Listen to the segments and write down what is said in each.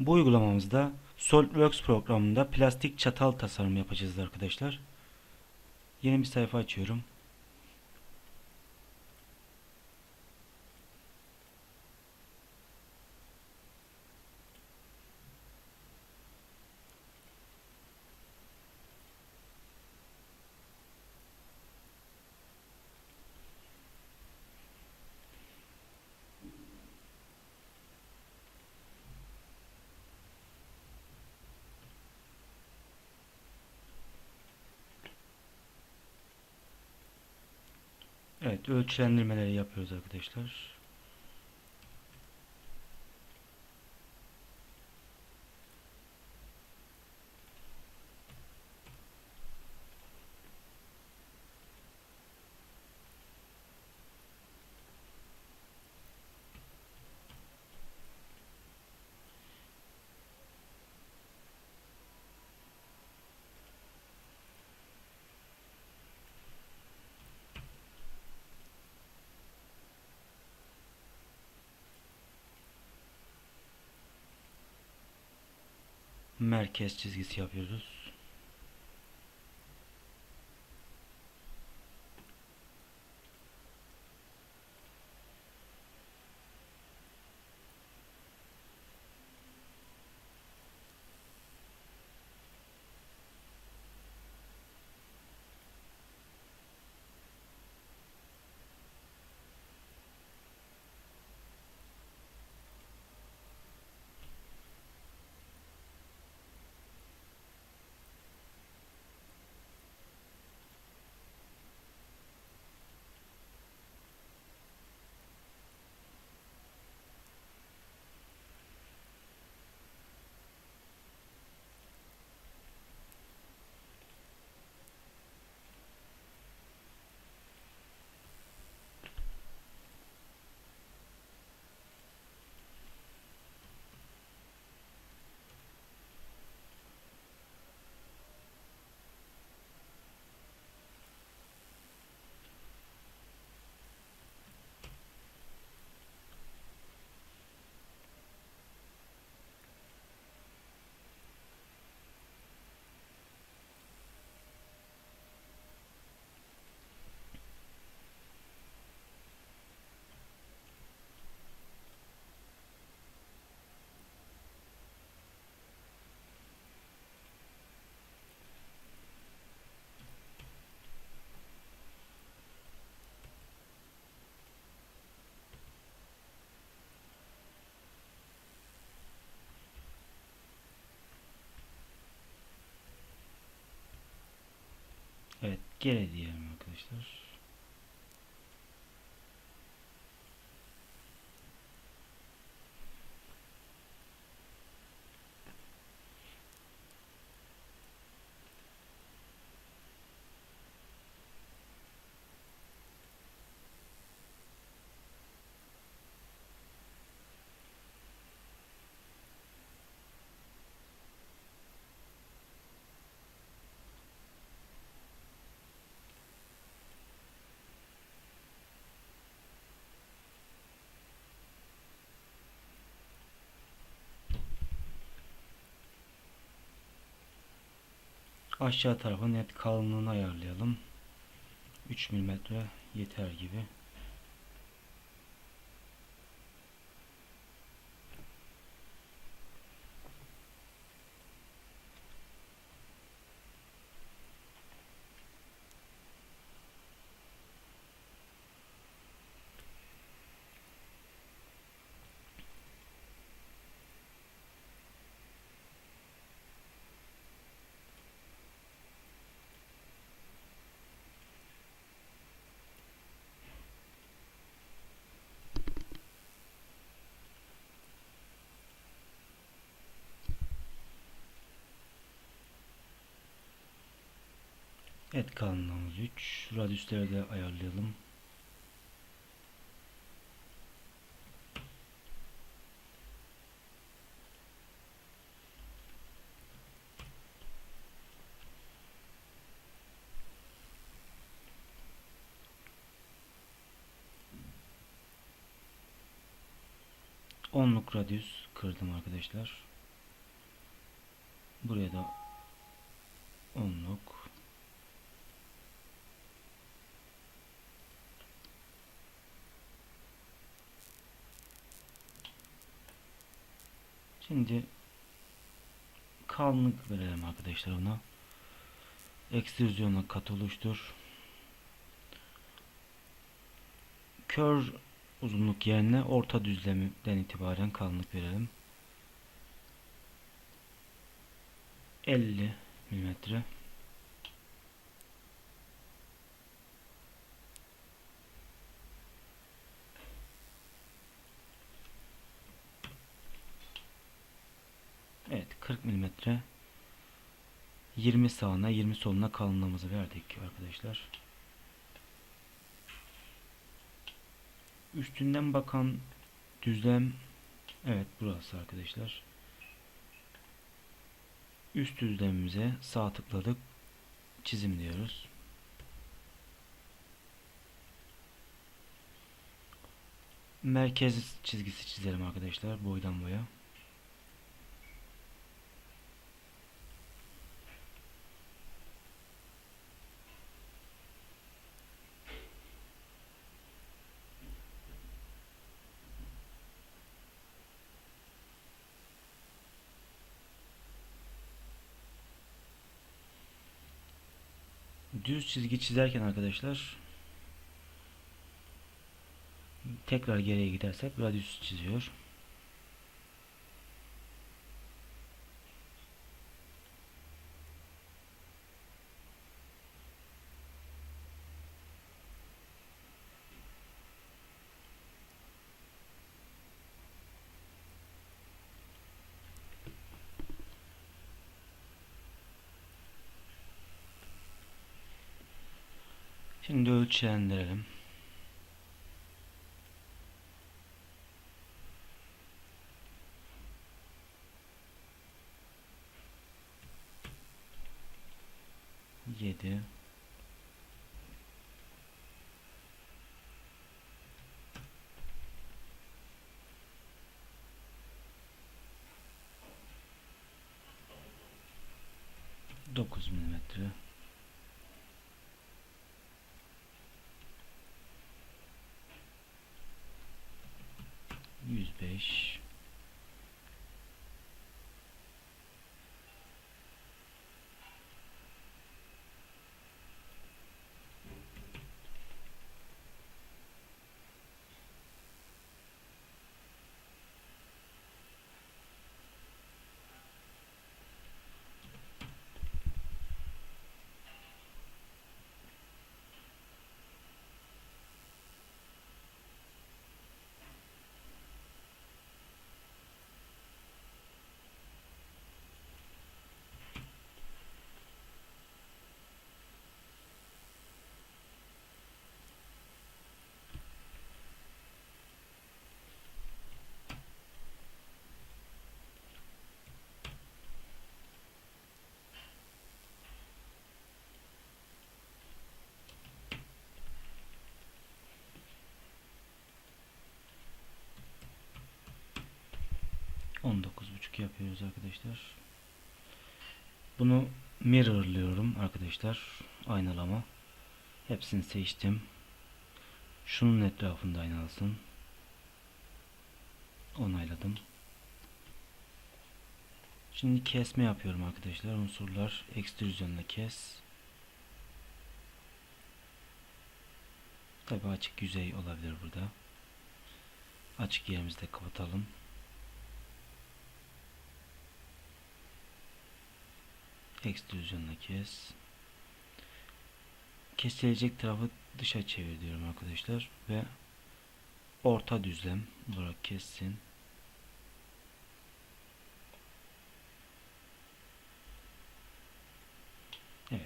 Bu uygulamamızda SolidWorks programında plastik çatal tasarım yapacağız arkadaşlar. Yeni bir sayfa açıyorum. Evet, ölçülendirmeleri yapıyoruz arkadaşlar. Merkez çizgisi yapıyoruz. Evet, geri diyelim arkadaşlar. Aşağı tarafa net kalınlığını ayarlayalım. 3 mm yeter gibi. Et kalınlığımız 3. Radyüsleri de ayarlayalım. Onluk radyüs kırdım arkadaşlar. Buraya da onluk. Şimdi kalınlık verelim arkadaşlar ona. Ekstrüzyonla kat oluştur. Kör uzunluk yerine orta düzlemden itibaren kalınlık verelim. 50 milimetre. Evet 40 milimetre 20 sağına 20 soluna kalınlığımızı verdik arkadaşlar. Üstünden bakan düzlem evet burası arkadaşlar. Üst düzlemimize sağ tıkladık. Çizim diyoruz. Merkez çizgisi çizelim arkadaşlar boydan boya. Düz çizgi çizerken arkadaşlar tekrar geriye gidersek radius çiziyor. Şimdi ölçendirelim. Yedi. fish. 19.5 yapıyoruz arkadaşlar. Bunu mirrorlıyorum arkadaşlar. Aynalama. Hepsini seçtim. Şunun etrafında aynalasın. Onayladım. Şimdi kesme yapıyorum arkadaşlar. Unsurlar ekstrüzyonla kes. Tabi açık yüzey olabilir burada. Açık yerimizi de kapatalım. Ekstrüzyonla kes. Kesilecek tarafı dışa çevir diyorum arkadaşlar ve orta düzlem olarak kessin. Evet.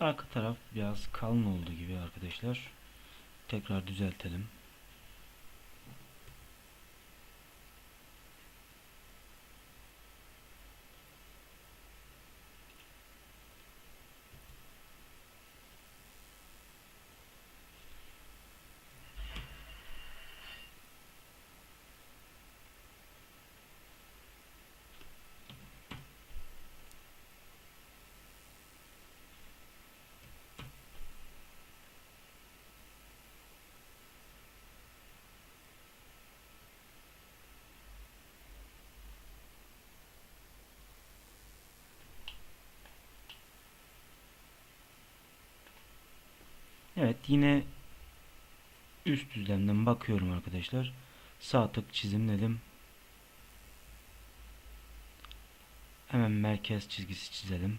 Arka taraf biraz kalın oldu gibi arkadaşlar. Tekrar düzeltelim. Evet yine üst düzlemden bakıyorum arkadaşlar. Sağ tık çizimledim. Hemen merkez çizgisi çizelim.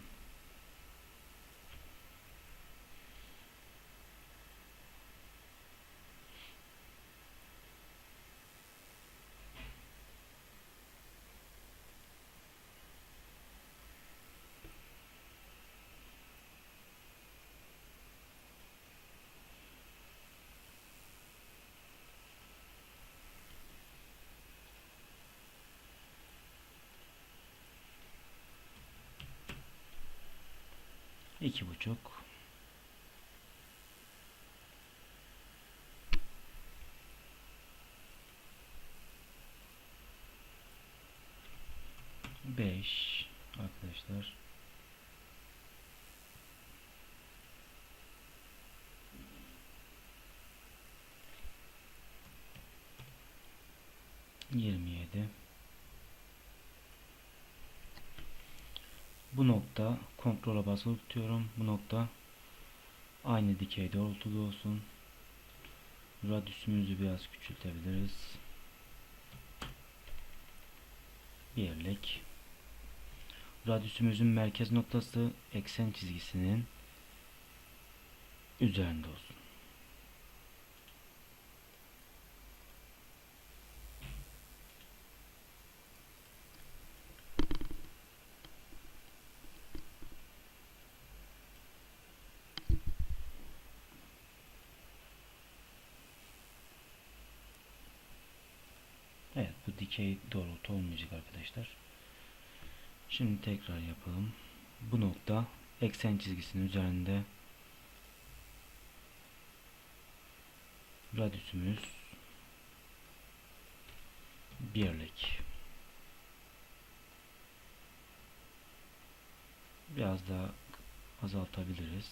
İki buçuk. Beş arkadaşlar. Yirmi yedi. Bu nokta kontrola basılı tutuyorum. Bu nokta aynı dikey doğrultuda olsun. Radyüsümüzü biraz küçültebiliriz. Birlik. Radyüsümüzün merkez noktası eksen çizgisinin üzerinde olsun. Evet bu dikey doğrultu olmayacak arkadaşlar. Şimdi tekrar yapalım. Bu nokta eksen çizgisinin üzerinde radyüsümüz birlik. Biraz daha azaltabiliriz.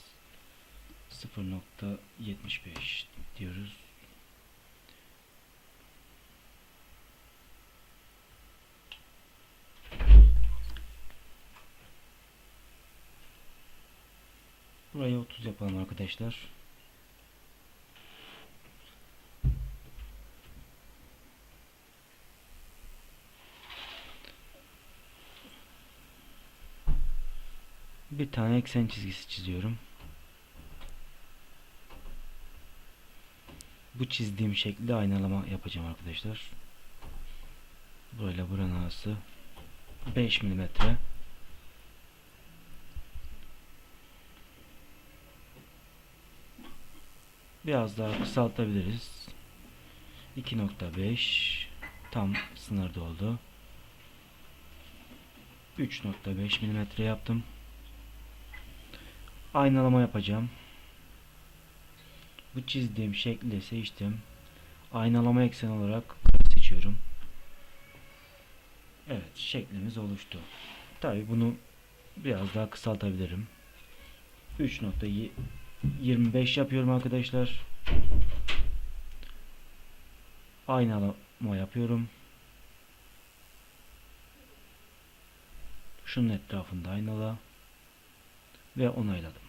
0.75 diyoruz. Burayı 30 yapalım arkadaşlar. Bir tane eksen çizgisi çiziyorum. Bu çizdiğim şekli aynalama yapacağım arkadaşlar. Böyle buranın arası 5 milimetre. Biraz daha kısaltabiliriz. 2.5 tam sınırda oldu. 3.5 milimetre yaptım. Aynalama yapacağım. Bu çizdiğim şekli seçtim. Aynalama eksen olarak seçiyorum. Evet şeklimiz oluştu. Tabi bunu biraz daha kısaltabilirim. 3.25 yapıyorum arkadaşlar. Aynalama yapıyorum. Şunun etrafında aynala ve onayladım.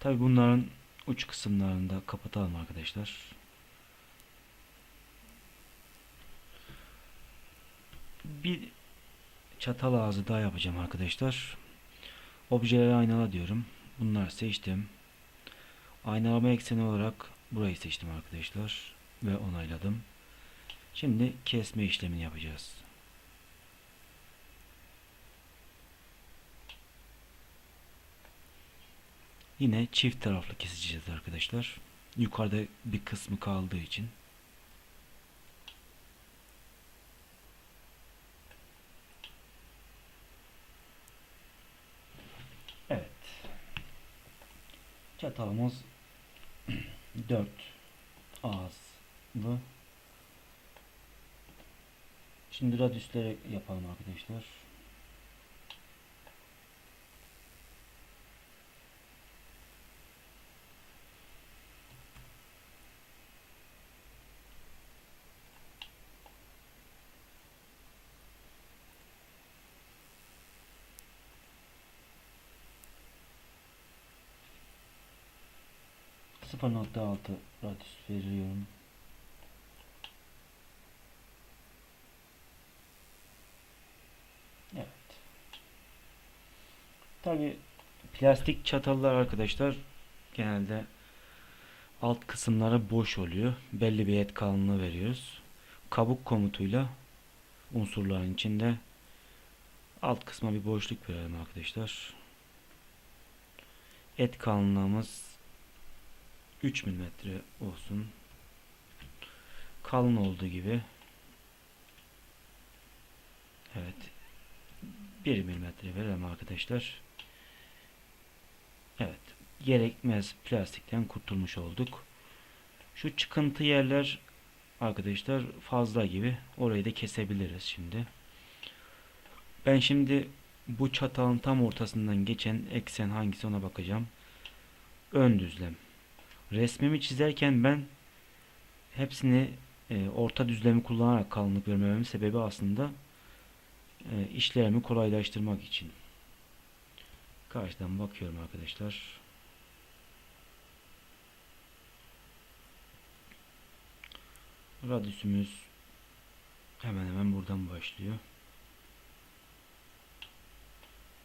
Tabi bunların uç kısımlarını da kapatalım arkadaşlar. Bir çatal ağzı daha yapacağım arkadaşlar. Objelere aynala diyorum. Bunları seçtim. Aynalama ekseni olarak burayı seçtim arkadaşlar. Ve onayladım. Şimdi kesme işlemini yapacağız. Yine çift taraflı keseceğiz arkadaşlar. Yukarıda bir kısmı kaldığı için. Evet. Çatalımız 4 ağızlı. Şimdi radyüsleri yapalım arkadaşlar. 0.6 radyüs veriyorum. Evet. Tabi plastik çatallar arkadaşlar genelde alt kısımları boş oluyor. Belli bir et kalınlığı veriyoruz. Kabuk komutuyla unsurların içinde alt kısma bir boşluk verelim arkadaşlar. Et kalınlığımız 3 mm olsun. Kalın olduğu gibi Evet 1 mm verelim arkadaşlar. Evet gerekmez plastikten kurtulmuş olduk. Şu çıkıntı yerler arkadaşlar fazla gibi. Orayı da kesebiliriz şimdi. Ben şimdi bu çatalın tam ortasından geçen eksen hangisi ona bakacağım. Ön düzlem. Resmimi çizerken ben hepsini e, orta düzlemi kullanarak kalınlık vermememin sebebi aslında e, işlerimi kolaylaştırmak için. Karşıdan bakıyorum arkadaşlar. Radyüsümüz hemen hemen buradan başlıyor.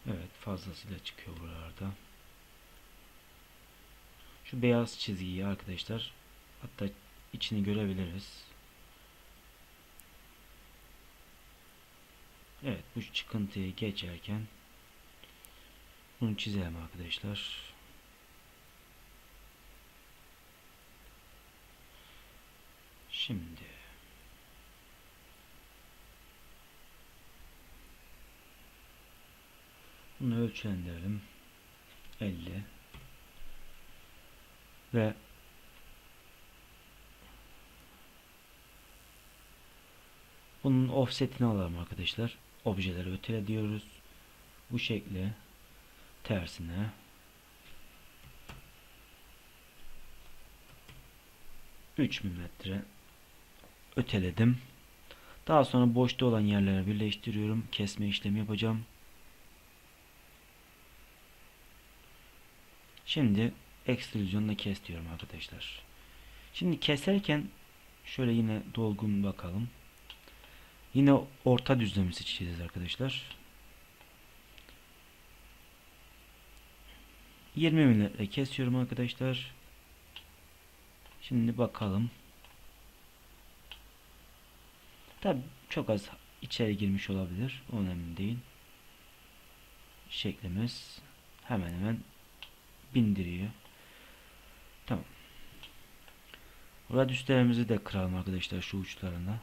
Evet fazlasıyla çıkıyor buralarda. Şu beyaz çizgiyi arkadaşlar hatta içini görebiliriz. Evet bu çıkıntıyı geçerken bunu çizelim arkadaşlar. Şimdi bunu ölçülendirelim. 50 ve bunun offsetini alalım arkadaşlar. Objeleri ötele diyoruz. Bu şekli tersine üç milimetre öteledim. Daha sonra boşta olan yerleri birleştiriyorum. Kesme işlemi yapacağım. Şimdi ekstrüzyonla kes diyorum arkadaşlar. Şimdi keserken şöyle yine dolgun bakalım. Yine orta düzlemi seçeceğiz arkadaşlar. 20 milimetre kesiyorum arkadaşlar. Şimdi bakalım. Tabi çok az içeri girmiş olabilir. Önemli değil. Şeklimiz hemen hemen bindiriyor. Tamam. Radyüslerimizi de kıralım arkadaşlar şu uçlarına.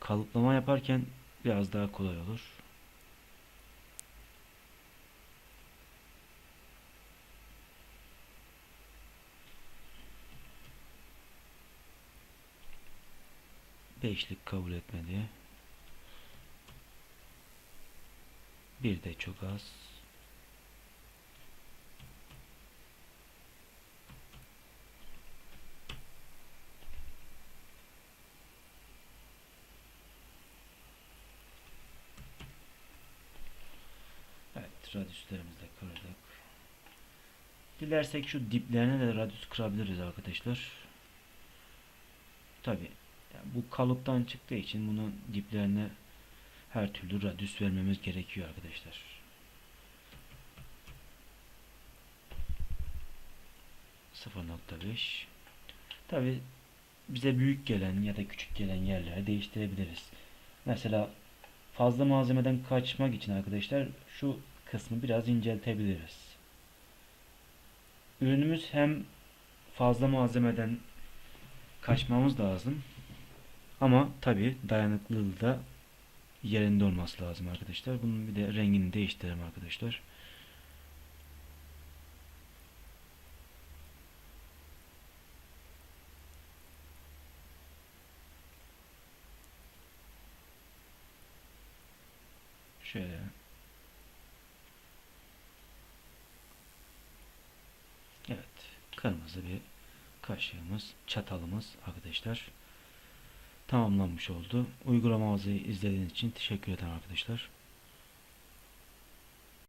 Kalıplama yaparken biraz daha kolay olur. Beşlik kabul etmedi. Bir de çok az. De kırdık. Dilersek şu diplerine de radyüs kırabiliriz arkadaşlar. Tabi yani bu kalıptan çıktığı için bunun diplerine her türlü radyüs vermemiz gerekiyor arkadaşlar. %0.5 Tabi bize büyük gelen ya da küçük gelen yerleri değiştirebiliriz. Mesela fazla malzemeden kaçmak için arkadaşlar şu kısmı biraz inceltebiliriz. Ürünümüz hem fazla malzemeden kaçmamız lazım. Ama tabi dayanıklılığı da yerinde olması lazım arkadaşlar. Bunun bir de rengini değiştirelim arkadaşlar. Şöyle Evet. Kırmızı bir kaşığımız, çatalımız arkadaşlar tamamlanmış oldu. Uygulamamızı izlediğiniz için teşekkür ederim arkadaşlar.